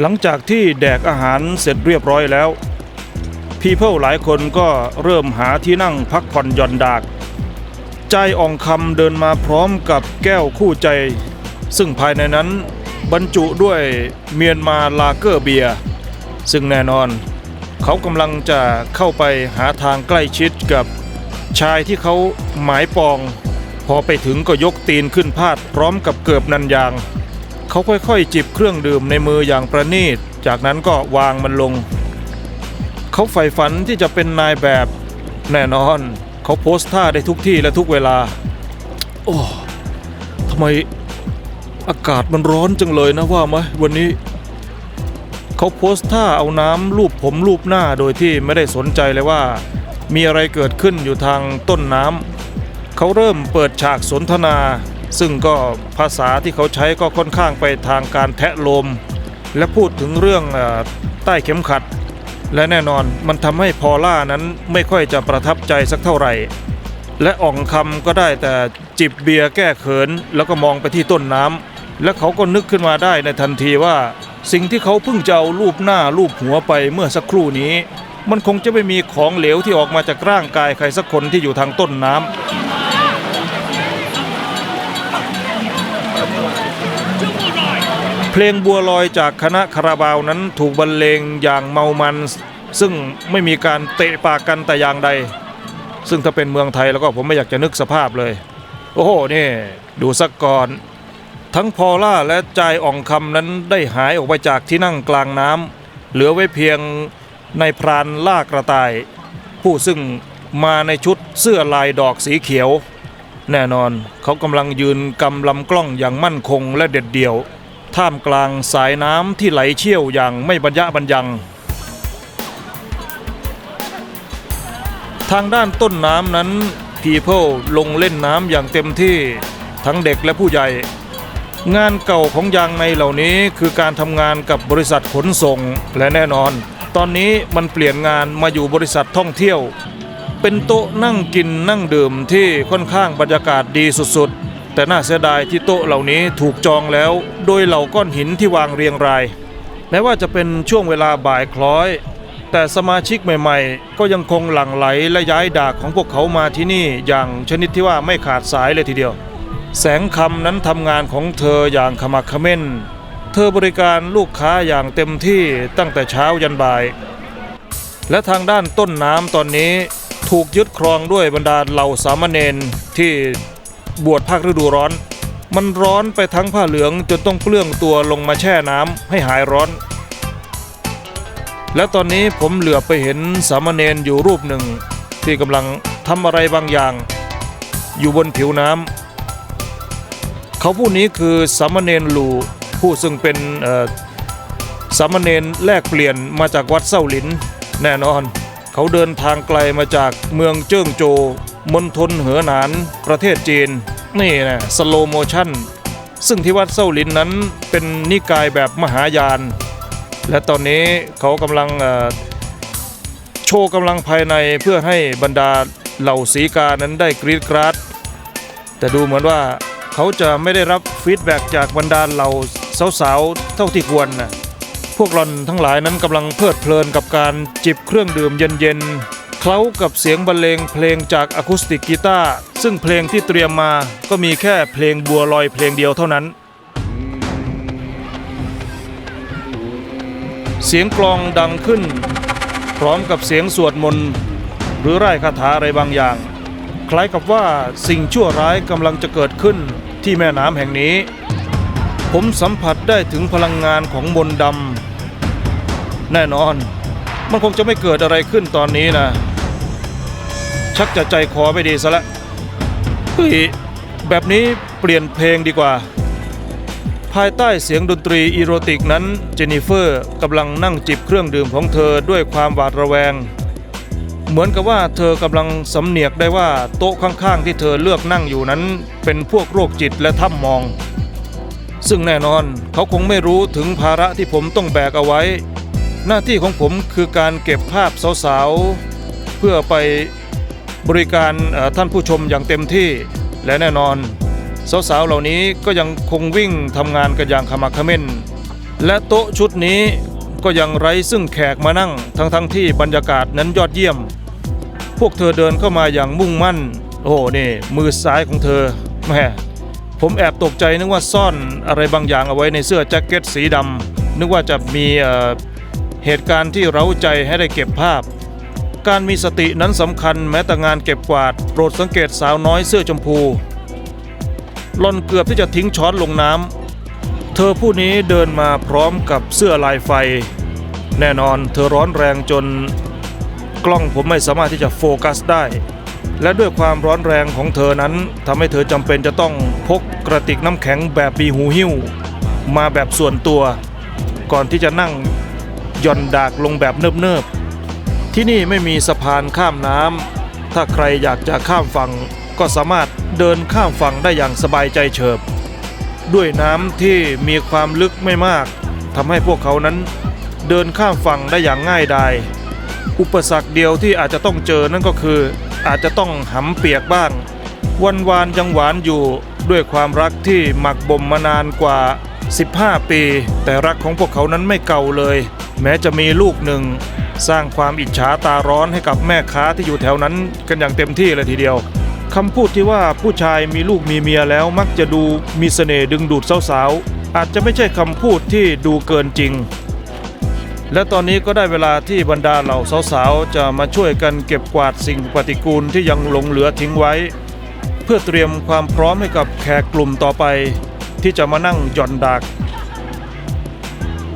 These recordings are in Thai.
หลังจากที่แดกอาหารเสร็จเรียบร้อยแล้ว พีเพิลหลายคนก็เริ่มหาที่นั่งพักผ่อนหย่อนดาก ใจอ่องคำเดินมาพร้อมกับแก้วคู่ใจ ซึ่งภายในนั้นบรรจุด้วยเมียนมาลาเกอร์เบียร์ซึ่งแน่นอน เขากำลังจะเข้าไปหาทางใกล้ชิดกับชายที่เขาหมายปอง พอไปถึงก็ยกตีนขึ้นพาดพร้อมกับเกือบนันยาง เขาค่อยๆ จิบเครื่องดื่มในมืออย่างประณีต จากนั้นก็วางมันลง เขาใฝ่ฝันที่จะเป็นนายแบบ แน่นอน เขาโพสท่าได้ทุกที่และทุกเวลา โอ้ทำไมอากาศมันร้อนจังเลยนะว่าไหมวันนี้ เขาโพสท่าเอาน้ำลูบผมลูบหน้าโดยที่ไม่ได้สนใจเลยว่า มีอะไรเกิดขึ้นอยู่ทางต้นน้ำเขาเริ่มเปิดฉากสนทนา ซึ่งก็ภาษาที่เขาใช้ก็ค่อนข้างไปทางการแทะลม และพูดถึงเรื่องใต้เข็มขัด และแน่นอนมันทำให้พอล่านั้นไม่ค่อยจะประทับใจสักเท่าไหร่ และอ่องคำก็ได้แต่จิบเบียร์แก้เขิน แล้วก็มองไปที่ต้นน้ำและเขาก็นึกขึ้นมาได้ในทันทีว่า สิ่งที่เขาเพิ่งจะเอารูปหน้ารูปหัวไปเมื่อสักครู่นี้ มันคงจะไม่มีของเหลวที่ออกมาจากร่างกายใครสักคนที่อยู่ทางต้นน้ำ เพลงบัวลอยจากคณะคาราบาวนั้นถูกบรรเลงอย่างเมามัน ซึ่งไม่มีการเตะปากกันแต่อย่างใด ซึ่งถ้าเป็นเมืองไทยแล้วก็ผมไม่อยากจะนึกสภาพเลย โอ้โหนี่ดูสักก่อน ทั้งพอล่าและจายอ่องคำนั้นได้หายออกไปจากที่นั่งกลางน้ำเหลือไว้เพียงในพรานล่ากระต่าย ผู้ซึ่งมาในชุดเสื้อลายดอกสีเขียว แน่นอนเขากำลังยืนกำลำกล้องอย่างมั่นคงและเด็ดเดี่ยว ท่ามกลางสายน้ำที่ไหลเชี่ยวอย่างไม่บรรยะบรรยัง ทางด้านต้นน้ำนั้น People ลงเล่นน้ำอย่างเต็มที่ทั้งเด็กและผู้ใหญ่ งานเก่าของยางในเหล่านี้คือการทำงานกับบริษัทขนส่งและแน่นอน ตอนนี้มันเปลี่ยนงานมาอยู่บริษัทท่องเที่ยว เป็นโต๊ะนั่งกินนั่งดื่มที่ค่อนข้างบรรยากาศดีสุดๆ แต่น่าเสียดายที่โต๊ะเหล่านี้ถูกจองแล้ว โดยเหล่าก้อนหินที่วางเรียงรายแม้ว่าจะเป็นช่วงเวลาบ่ายคล้อย แต่สมาชิกใหม่ๆ ก็ยังคงหลั่งไหลและย้ายดากของพวกเขามาที่นี่อย่างชนิดที่ว่าไม่ขาดสายเลยทีเดียว แสงคำนั้นทำงานของเธออย่างขมักเขม้น เธอบริการลูกค้าอย่างเต็มที่ตั้งแต่เช้ายันบ่าย และทางด้านต้นน้ำตอนนี้ถูกยึดครองด้วยบรรดาเหล่าสามเณรที่ บวชภาคฤดูร้อน มันร้อนไปทั้งผ้าเหลืองจนต้องเปลื้องตัวลงมาแช่น้ำให้หายร้อน และตอนนี้ผมเหลือไปเห็นสามเณรอยู่รูปหนึ่ง ที่กำลังทำอะไรบางอย่าง อยู่บนผิวน้ำเขาผู้นี้คือสามเณรหลูผู้ซึ่งเป็นสามเณรแลกเปลี่ยนมาจากวัดเส้าหลินแน่นอน เขาเดินทางไกลมาจากเมืองเจิ้งโจว มณฑลเหอหนานประเทศจีน นี่นะสโลโมชั่น ซึ่งที่วัดเส้าลินนั้นเป็นนิกายแบบมหายาน และตอนนี้เขากำลังโชว์กำลังภายในเพื่อให้บรรดาเหล่าสีกานั้นได้กรีดกราดแต่ดูเหมือนว่าเขาจะไม่ได้รับฟีดแบ็กจากบรรดาเหล่าสาวๆ เท่าที่ควรนะพวกหลอนทั้งหลายนั้นกำลังเพลิดเพลินกับการจิบเครื่องดื่มเย็นๆ เคล้ากับเสียงบรรเลงเพลงจากอะคูสติกกีตาร์ซึ่งเพลงที่เตรียมมาก็มีแค่เพลงบัวลอยเพลงเดียวเท่านั้น เสียงกลองดังขึ้น พร้อมกับเสียงสวดมนต์หรือไร้คาถาอะไรบางอย่าง คล้ายกับว่าสิ่งชั่วร้ายกำลังจะเกิดขึ้นที่แม่น้ำแห่งนี้ ผมสัมผัสได้ถึงพลังงานของมนต์ดำแน่นอนมันคงจะไม่เกิดอะไรขึ้นตอนนี้นะ ชักจะใจคอไม่ดีซะและ้วเฮ้ยแบบนี้เปลี่ยนเพลงดีกว่า ภายใต้เสียงดนตรีอีโรติกนั้น เจนนิเฟอร์กำลังนั่งจิบเครื่องดื่มของเธอด้วยความหวาดระแวง เหมือนกับว่าเธอกำลังสำเนียกได้ว่าโต๊ะข้างๆ ที่เธอเลือกนั่งอยู่นั้น เป็นพวกโรคจิตและถ้ำมอง ซึ่งแน่นอนเขาคงไม่รู้ถึงภาระที่ผมต้องแบกเอาไว้ หน้าที่ของผมคือการเก็บภาพสาวๆเพื่อไป บริการท่านผู้ชมอย่างเต็มที่และแน่นอน สาวๆเหล่านี้ก็ยังคงวิ่งทำงานกันอย่างขมักเขม้น และโต๊ะชุดนี้ก็ยังไร้ซึ่งแขกมานั่ง ทั้งๆทที่บรรยากาศนั้นยอดเยี่ยม พวกเธอเดินเข้ามาอย่างมุ่งมั่น โอ้โหนี่มือซ้ายของเธอแม่ผมแอบตกใจนึกว่าซ่อนอะไรบางอย่างเอาไว้ในเสื้อแจ็คเก็ตสีดำนึกว่าจะมีเเหตุการณ์ที่เร้าใจให้ได้เก็บภาพ การมีสตินั้นสำคัญแม้แต่งานเก็บกวาด โปรดสังเกตสาวน้อยเสื้อชมพูหล่อนเกือบที่จะทิ้งช้อนลงน้ำเธอผู้นี้เดินมาพร้อมกับเสื้อลายไฟ แน่นอนเธอร้อนแรงจน กล้องผมไม่สามารถที่จะโฟกัสได้ และด้วยความร้อนแรงของเธอนั้นทำให้เธอจำเป็นจะต้องพกกระติกน้ำแข็งแบบมีหูหิ้ว มาแบบส่วนตัว ก่อนที่จะนั่งย่อนดากลงแบบเนิบๆ ที่นี่ไม่มีสะพานข้ามน้ำถ้าใครอยากจะข้ามฝั่งก็สามารถเดินข้ามฝั่งได้อย่างสบายใจเฉิบ ด้วยน้ำที่มีความลึกไม่มากทำให้พวกเขานั้น เดินข้ามฝั่งได้อย่างง่ายดายอุปสรรคเดียวที่อาจจะต้องเจอนั่นก็คือ อาจจะต้องหำเปียกบ้าง วันวานยังหวานอยู่ด้วยความรักที่หมักบ่มมานานกว่า 15 ปี แต่รักของพวกเขานั้นไม่เก่าเลย แม้จะมีลูกหนึ่ง สร้างความอิจฉาตาร้อนให้กับแม่ค้าที่อยู่แถวนั้นกันอย่างเต็มที่เลยทีเดียวคำพูดที่ว่าผู้ชายมีลูกมีเมียแล้วมักจะดูมีเสน่ห์ดึงดูดสาวๆ อาจจะไม่ใช่คำพูดที่ดูเกินจริง และตอนนี้ก็ได้เวลาที่บรรดาเหล่าสาวๆ จะมาช่วยกันเก็บกวาดสิ่งปฏิกูลที่ยังหลงเหลือทิ้งไว้ เพื่อเตรียมความพร้อมให้กับแขกกลุ่มต่อไป ที่จะมานั่งหย่อนดัก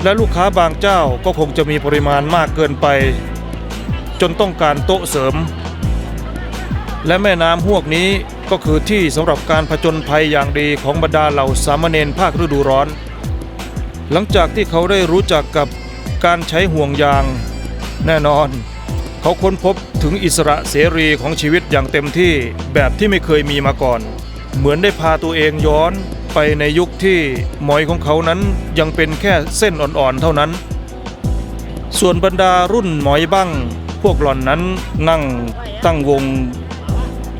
และลูกค้าบางเจ้าก็คงจะมีปริมาณมากเกินไป จนต้องการโต๊ะเสริม และแม่น้ำหวกนี้ก็คือที่สำหรับการผจญภัยอย่างดีของบรรดาเหล่าสามเณรภาคฤดูร้อน หลังจากที่เขาได้รู้จักกับการใช้ห่วงยาง แน่นอน เขาค้นพบถึงอิสระเสรีของชีวิตอย่างเต็มที่แบบที่ไม่เคยมีมาก่อน เหมือนได้พาตัวเองย้อน ไปในยุคที่หมอยของเขานั้นยังเป็นแค่เส้นอ่อนๆเท่านั้น ส่วนบรรดารุ่นหมอยบ้างพวกหล่อนนั้นนั่งตั้งวง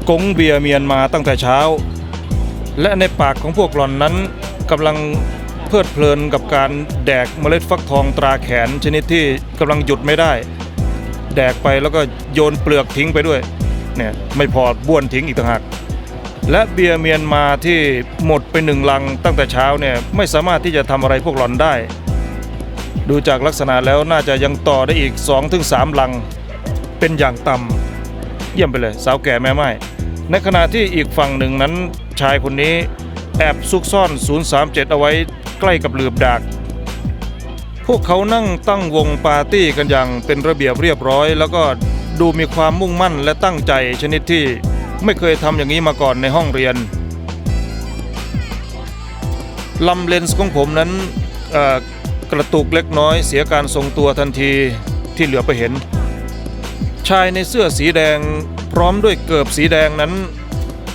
กงเบียร์เมียนมาตั้งแต่เช้า และในปากของพวกหล่อนนั้นกำลังเพลิดเพลินกับการแดกเมล็ดฟักทองตราแขนชนิดที่กำลังหยุดไม่ได้ แดกไปแล้วก็โยนเปลือกทิ้งไปด้วยเนี่ยไม่พอบ้วนทิ้งอีกต่างหาก และเบียร์เมียนมาที่หมดไปหนึ่งลังตั้งแต่เช้าเนี่ยไม่สามารถที่จะทำอะไรพวกหลอนได้ ดูจากลักษณะแล้วน่าจะยังต่อได้อีก 2-3 ลัง เป็นอย่างต่ำเยี่ยมไปเลย สาวแก่แม่ไม้ในขณะที่อีกฝั่งหนึ่งนั้นชายคนนี้แอบซุกซ่อน 037 เอาไว้ใกล้กับหลืบดากพวกเขานั่งตั้งวงปาร์ตี้กันอย่างเป็นระเบียบเรียบร้อย แล้วก็ดูมีความมุ่งมั่นและตั้งใจชนิดที่ ไม่เคยทำอย่างนี้มาก่อนในห้องเรียนลำเลนส์ของผมนั้นกระตุกเล็กน้อยเสียการทรงตัวทันทีที่เหลือไปเห็น ชายในเสื้อสีแดงพร้อมด้วยเกิบสีแดงนั้น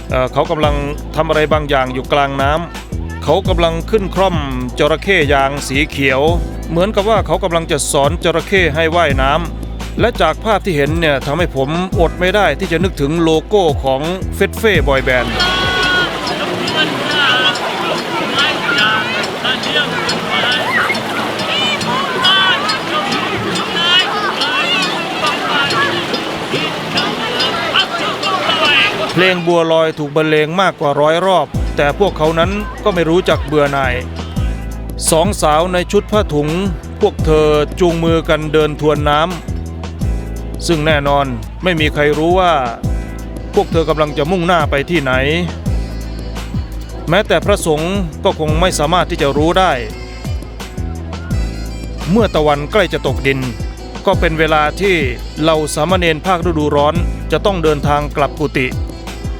เเขากำลังทำอะไรบางอย่างอยู่กลางน้ำเขากำลังขึ้นคร่อมจระเข้ยางสีเขียว เหมือนกับว่าเขากำลังจะสอนจระเข้ให้ว่ายน้ำ และจากภาพที่เห็นเนี่ยทำให้ผมอดไม่ได้ที่จะนึกถึงโลโก้ของเฟสเฟ่บอยแบนด์เพลงบัวลอยถูกบรรเลงมากกว่าร้อยรอบ แต่พวกเขานั้นก็ไม่รู้จักเบื่อหน่ายสองสาวในชุดผ้าถุง พวกเธอจูงมือกันเดินทวนน้ำ ซึ่งแน่นอนไม่มีใครรู้ว่า พวกเธอกำลังจะมุ่งหน้าไปที่ไหน แม้แต่พระสงฆ์ก็คงไม่สามารถที่จะรู้ได้ เมื่อตะวันใกล้จะตกดิน ก็เป็นเวลาที่เหล่าสามเณรภาคฤดูร้อนจะต้องเดินทางกลับกุฏิ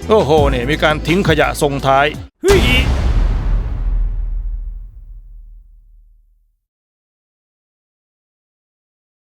โอ้โหเนี่ยมีการทิ้งขยะส่งท้ายเฮ้ย